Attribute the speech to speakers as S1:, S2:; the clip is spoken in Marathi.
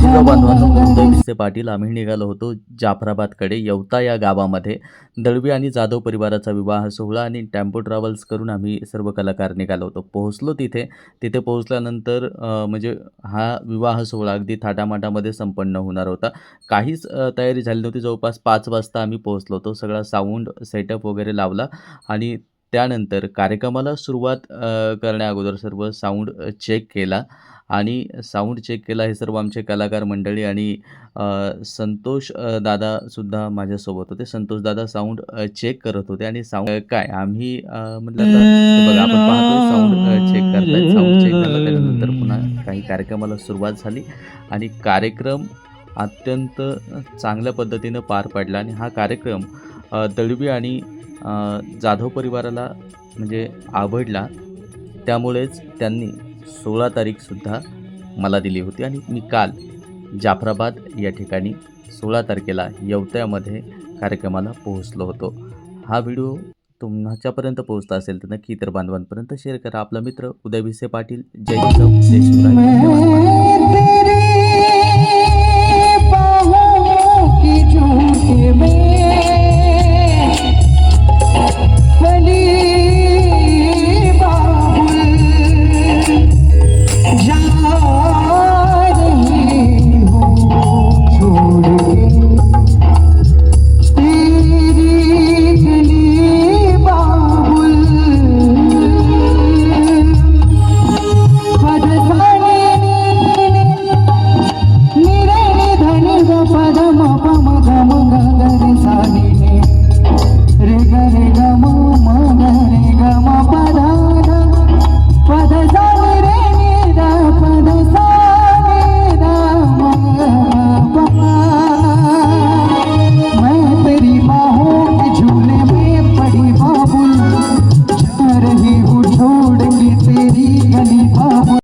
S1: जय बांधवांनो उदय भिसे पाटील आम्ही निघालो होतो जाफराबादकडे यवता या गावामध्ये. दळवी आणि जाधव परिवाराचा विवाह सोहळा आणि टेम्पो ट्रॅव्हल्स करून आम्ही सर्व कलाकार निघालो होतो. पोहोचलो तिथे. तिथे पोहोचल्यानंतर म्हणजे हा विवाह सोहळा अगदी थाटामाटामध्ये संपन्न होणार होता. काहीच तयारी झाली नव्हती. जवळपास पाच वाजता आम्ही पोहोचलो होतो. सगळा साऊंड सेटअप वगैरे लावला आणि त्यानंतर कार्यक्रमाला सुरुवात करण्याअगोदर करण्या अगोदर सर्व साऊंड चेक केला. आणि साऊंड चेक केला हे सर्व आमचे कलाकार मंडळी आणि संतोष दादासुद्धा माझ्यासोबत होते. संतोष दादा साऊंड चेक करत होते आणि साऊंड काय आम्ही म्हटलं आता बघा आपण पाहतो साऊंड चेक करताय साऊंड चेक झाला त्याच्यानंतर पुन्हा काही कार्यक्रमाला सुरुवात झाली आणि कार्यक्रम अत्यंत चांगल्या पद्धतीनं पार पडला आणि हा कार्यक्रम दळवी आणि जाधव परिवाराला म्हणजे आवडला. त्यामुळेच त्यांनी सोळा तारीखसुद्धा मला दिली होती आणि मी काल जाफराबाद या ठिकाणी सोळा तारखेला यवत्यामध्ये कार्यक्रमाला पोहोचलो होतो. हा व्हिडिओ तुमच्यापर्यंत पोहोचला असेल तर नक्की इतर बांधवांपर्यंत शेअर करा. आपला मित्र उदय भिसे पाटील. जय जय शिवराय.